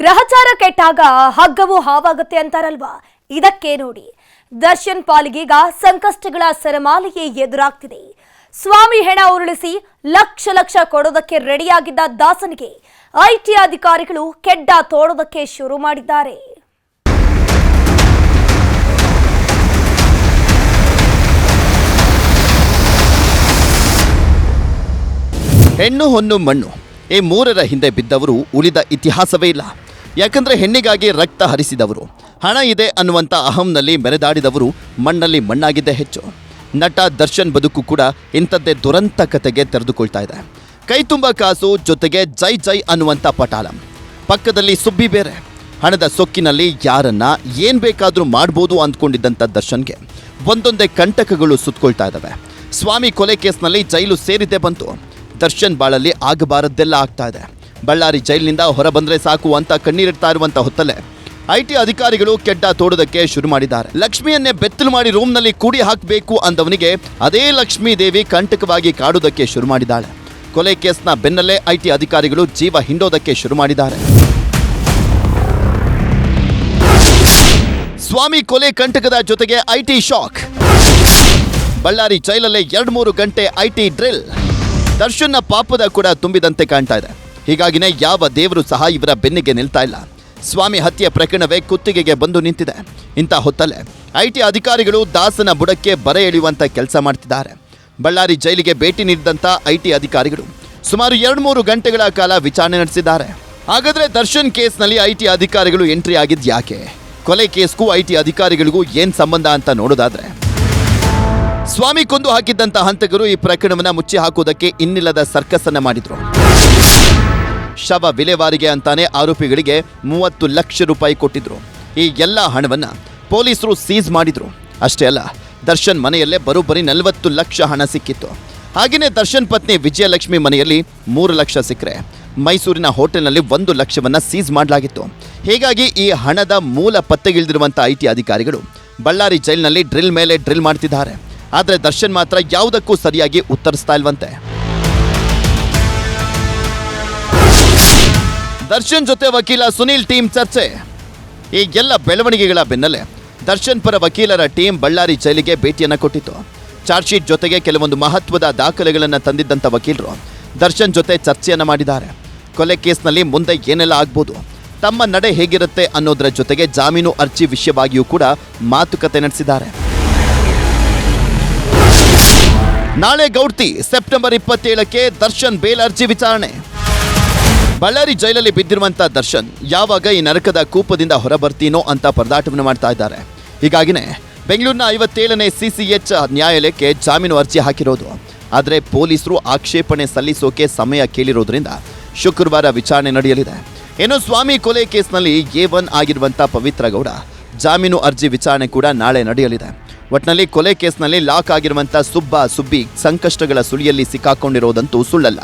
ಗ್ರಹಚಾರ ಕೆಟ್ಟಾಗ ಹಗ್ಗವು ಹಾವಾಗುತ್ತೆ ಅಂತಾರಲ್ವಾ? ಇದಕ್ಕೆ ನೋಡಿ. ದರ್ಶನ್ ಪಾಲಿಗೀಗ ಸಂಕಷ್ಟಗಳ ಸರಮಾಲೆಯೇ ಎದುರಾಗ್ತಿದೆ. ಸ್ವಾಮಿ ಹೆಣ ಉರುಳಿಸಿ ಲಕ್ಷ ಲಕ್ಷ ಕೊಡೋದಕ್ಕೆ ರೆಡಿಯಾಗಿದ್ದ ದಾಸನಿಗೆ ಐಟಿ ಅಧಿಕಾರಿಗಳು ಕೆಡ್ಡ ತೋಡೋದಕ್ಕೆ ಶುರು ಮಾಡಿದ್ದಾರೆ. ಹೆಣ್ಣು ಹೊನ್ನು ಮಣ್ಣು. ಈ ಮೂರರ ಹಿಂದೆ ಬಿದ್ದವರು ಉಳಿದ ಇತಿಹಾಸವೇ ಇಲ್ಲ. ಯಾಕಂದ್ರೆ ಹೆಣ್ಣಿಗಾಗಿ ರಕ್ತ ಹರಿಸಿದವರು. ಹಣ ಇದೆ ಅನ್ನುವಂಥ ಅಹಂನಲ್ಲಿ ಮೆರೆದಾಡಿದವರು ಮಣ್ಣಲ್ಲಿ ಮಣ್ಣಾಗಿದ್ದೇ ಹೆಚ್ಚು. ನಟ ದರ್ಶನ್ ಬದುಕು ಕೂಡ ಇಂಥದ್ದೇ ದುರಂತ ಕತೆಗೆ ತೆರೆದುಕೊಳ್ತಾ ಇದೆ. ಕೈ ತುಂಬ ಕಾಸು, ಜೊತೆಗೆ ಜೈ ಜೈ ಅನ್ನುವಂಥ ಪಟಾಲ. ಪಕ್ಕದಲ್ಲಿ ಸುಬ್ಬಿ ಬೇರೆ. ಹಣದ ಸೊಕ್ಕಿನಲ್ಲಿ ಯಾರನ್ನ ಏನ್ ಬೇಕಾದರೂ ಮಾಡ್ಬೋದು ಅಂದ್ಕೊಂಡಿದ್ದಂಥ ದರ್ಶನ್ಗೆ. ಒಂದೊಂದೇ ಕಂಟಕಗಳು ಸುತ್ತಕೊಳ್ತಾ ಇದ್ದಾವೆ ಸ್ವಾಮಿ ಕೊಲೆ ಕೇಸ್ನಲ್ಲಿ ಜೈಲು ಸೇರಿದ್ದೇ ಬಂತು. ದರ್ಶನ್ ಬಾಳಲ್ಲಿ ಆಗಬಾರದ್ದೆಲ್ಲ ಆಗ್ತಾ ಇದೆ. ಬಳ್ಳಾರಿ ಜೈಲಿನಿಂದ ಹೊರ ಬಂದ್ರೆ ಸಾಕು ಅಂತ ಕಣ್ಣೀರಿಡ್ತಾ ಇರುವಂತ ಹೊತ್ತಲ್ಲೇ ಐಟಿ ಅಧಿಕಾರಿಗಳು ಕೆಡ್ಡ ತೋಡೋದಕ್ಕೆ ಶುರು ಮಾಡಿದ್ದಾರೆ. ಲಕ್ಷ್ಮಿಯನ್ನೇ ಬೆತ್ತಲು ಮಾಡಿ ರೂಮ್ನಲ್ಲಿ ಕೂಡಿ ಹಾಕಬೇಕು ಅಂದವನಿಗೆ ಅದೇ ಲಕ್ಷ್ಮೀ ದೇವಿ ಕಂಟಕವಾಗಿ ಕಾಡುವುದಕ್ಕೆ ಶುರು ಮಾಡಿದ್ದಾಳೆ. ಕೊಲೆ ಕೇಸ್ನ ಬೆನ್ನಲ್ಲೇ ಐಟಿ ಅಧಿಕಾರಿಗಳು ಜೀವ ಹಿಂಡೋದಕ್ಕೆ ಶುರು ಮಾಡಿದ್ದಾರೆ. ಸ್ವಾಮಿ ಕೊಲೆ ಕಂಟಕದ ಜೊತೆಗೆ ಐಟಿ ಶಾಕ್. ಬಳ್ಳಾರಿ ಜೈಲಲ್ಲೇ ಎರಡು ಮೂರು ಗಂಟೆ ಐಟಿ ಡ್ರಿಲ್. ದರ್ಶನ್ನ ಪಾಪದ ಕೂಡ ತುಂಬಿದಂತೆ ಕಾಣ್ತಾ ಇದೆ. ಹೀಗಾಗಿನೇ ಯಾವ ದೇವರು ಸಹ ಇವರ ಬೆನ್ನಿಗೆ ನಿಲ್ತಾ ಇಲ್ಲ. ಸ್ವಾಮಿ ಹತ್ಯೆ ಪ್ರಕರಣವೇ ಕುತ್ತಿಗೆಗೆ ಬಂದು ನಿಂತಿದೆ. ಇಂಥ ಹೊತ್ತಲ್ಲೇ ಐಟಿ ಅಧಿಕಾರಿಗಳು ದಾಸನ ಬುಡಕ್ಕೆ ಬರೆ ಎಳೆಯುವಂಥ ಕೆಲಸ ಮಾಡ್ತಿದ್ದಾರೆ. ಬಳ್ಳಾರಿ ಜೈಲಿಗೆ ಭೇಟಿ ನೀಡಿದಂಥ ಐಟಿ ಅಧಿಕಾರಿಗಳು ಸುಮಾರು ಎರಡು ಮೂರು ಗಂಟೆಗಳ ಕಾಲ ವಿಚಾರಣೆ ನಡೆಸಿದ್ದಾರೆ. ಹಾಗಾದ್ರೆ ದರ್ಶನ್ ಕೇಸ್ನಲ್ಲಿ ಐಟಿ ಅಧಿಕಾರಿಗಳು ಎಂಟ್ರಿ ಆಗಿದ್ದು ಯಾಕೆ? ಕೊಲೆ ಕೇಸ್ಗೂ ಐಟಿ ಅಧಿಕಾರಿಗಳಿಗೂ ಏನು ಸಂಬಂಧ ಅಂತ ನೋಡೋದಾದ್ರೆ. ಸ್ವಾಮಿ ಕೊಂದು ಹಾಕಿದ್ದಂಥ ಹಂತಕರು ಈ ಪ್ರಕರಣವನ್ನ ಮುಚ್ಚಿ ಹಾಕುವುದಕ್ಕೆ ಇನ್ನಿಲ್ಲದ ಸರ್ಕಸ್ ಅನ್ನ ಮಾಡಿದ್ರು. ಶವ ವಿಲೇವಾರಿಗೆ ಅಂತಾನೆ ಆರೋಪಿಗಳಿಗೆ ಮೂವತ್ತು ಲಕ್ಷ ರೂಪಾಯಿ ಕೊಟ್ಟಿದ್ರು. ಈ ಎಲ್ಲ ಹಣವನ್ನು ಪೊಲೀಸರು ಸೀಸ್ ಮಾಡಿದ್ರು. ಅಷ್ಟೇ ಅಲ್ಲ, ದರ್ಶನ್ ಮನೆಯಲ್ಲೇ ಬರೋಬ್ಬರಿ ನಲವತ್ತು ಲಕ್ಷ ಹಣ ಸಿಕ್ಕಿತ್ತು. ಹಾಗೆಯೇ ದರ್ಶನ್ ಪತ್ನಿ ವಿಜಯಲಕ್ಷ್ಮಿ ಮನೆಯಲ್ಲಿ ಮೂರು ಲಕ್ಷ ಸಿಕ್ಕರೆ. ಮೈಸೂರಿನ ಹೋಟೆಲ್ನಲ್ಲಿ ಒಂದು ಲಕ್ಷವನ್ನು ಸೀಸ್ ಮಾಡಲಾಗಿತ್ತು. ಹೀಗಾಗಿ ಈ ಹಣದ ಮೂಲ ಪತ್ತೆಗಿಳಿದಿರುವಂಥ ಐ ಟಿ ಅಧಿಕಾರಿಗಳು ಬಳ್ಳಾರಿ ಜೈಲಿನಲ್ಲಿ ಡ್ರಿಲ್ ಮೇಲೆ ಡ್ರಿಲ್ ಮಾಡ್ತಿದ್ದಾರೆ. ಆದರೆ ದರ್ಶನ್ ಮಾತ್ರ ಯಾವುದಕ್ಕೂ ಸರಿಯಾಗಿ ಉತ್ತರಿಸ್ತಾ ಇಲ್ವಂತೆ. ದರ್ಶನ್ ಜೊತೆ ವಕೀಲ ಸುನೀಲ್ ಟೀಮ್ ಚರ್ಚೆ. ಈ ಎಲ್ಲ ಬೆಳವಣಿಗೆಗಳ ಬೆನ್ನಲ್ಲೇ ದರ್ಶನ್ ಪರ ವಕೀಲರ ಟೀಮ್ ಬಳ್ಳಾರಿ ಜೈಲಿಗೆ ಭೇಟಿಯನ್ನು ಕೊಟ್ಟಿತ್ತು. ಚಾರ್ಜ್ ಶೀಟ್ ಜೊತೆಗೆ ಕೆಲವೊಂದು ಮಹತ್ವದ ದಾಖಲೆಗಳನ್ನು ತಂದಿದ್ದಂಥ ವಕೀಲರು ದರ್ಶನ್ ಜೊತೆ ಚರ್ಚೆಯನ್ನು ಮಾಡಿದ್ದಾರೆ. ಕೊಲೆ ಕೇಸ್ನಲ್ಲಿ ಮುಂದೆ ಏನೆಲ್ಲ ಆಗ್ಬೋದು, ತಮ್ಮ ನಡೆ ಹೇಗಿರುತ್ತೆ ಅನ್ನೋದರ ಜೊತೆಗೆ ಜಾಮೀನು ಅರ್ಜಿ ವಿಷಯವಾಗಿಯೂ ಕೂಡ ಮಾತುಕತೆ ನಡೆಸಿದ್ದಾರೆ. ನಾಳೆ ಗೌಡ್ತಿ, ಸೆಪ್ಟೆಂಬರ್ ಇಪ್ಪತ್ತೇಳಕ್ಕೆ ದರ್ಶನ್ ಬೇಲ್ ಅರ್ಜಿ ವಿಚಾರಣೆ. ಬಳ್ಳಾರಿ ಜೈಲಲ್ಲಿ ಬಿದ್ದಿರುವಂತ ದರ್ಶನ್ ಯಾವಾಗ ಈ ನರಕದ ಕೂಪದಿಂದ ಹೊರಬರ್ತೀನೋ ಅಂತ ಪರದಾಟವನ್ನು ಮಾಡ್ತಾ ಇದ್ದಾರೆ. ಹೀಗಾಗಿನೇ ಬೆಂಗಳೂರಿನ ಐವತ್ತೇಳನೇ ಸಿಸಿಎಚ್ ನ್ಯಾಯಾಲಯಕ್ಕೆ ಜಾಮೀನು ಅರ್ಜಿ ಹಾಕಿರೋದು. ಆದರೆ ಪೊಲೀಸರು ಆಕ್ಷೇಪಣೆ ಸಲ್ಲಿಸೋಕೆ ಸಮಯ ಕೇಳಿರೋದ್ರಿಂದ ಶುಕ್ರವಾರ ವಿಚಾರಣೆ ನಡೆಯಲಿದೆ. ಇನ್ನು ಸ್ವಾಮಿ ಕೊಲೆ ಕೇಸ್ನಲ್ಲಿ ಎ ಒನ್ ಆಗಿರುವಂಥ ಪವಿತ್ರ ಗೌಡ ಜಾಮೀನು ಅರ್ಜಿ ವಿಚಾರಣೆ ಕೂಡ ನಾಳೆ ನಡೆಯಲಿದೆ. ಒಟ್ನಲ್ಲಿ ಕೊಲೆ ಕೇಸ್ನಲ್ಲಿ ಲಾಕ್ ಆಗಿರುವಂಥ ಸುಬ್ಬ ಸುಬ್ಬಿ ಸಂಕಷ್ಟಗಳ ಸುಳಿಯಲ್ಲಿ ಸಿಕ್ಕಾಕೊಂಡಿರೋದಂತೂ ಸುಳ್ಳಲ್ಲ.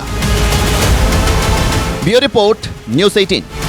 Bureau report news eighteen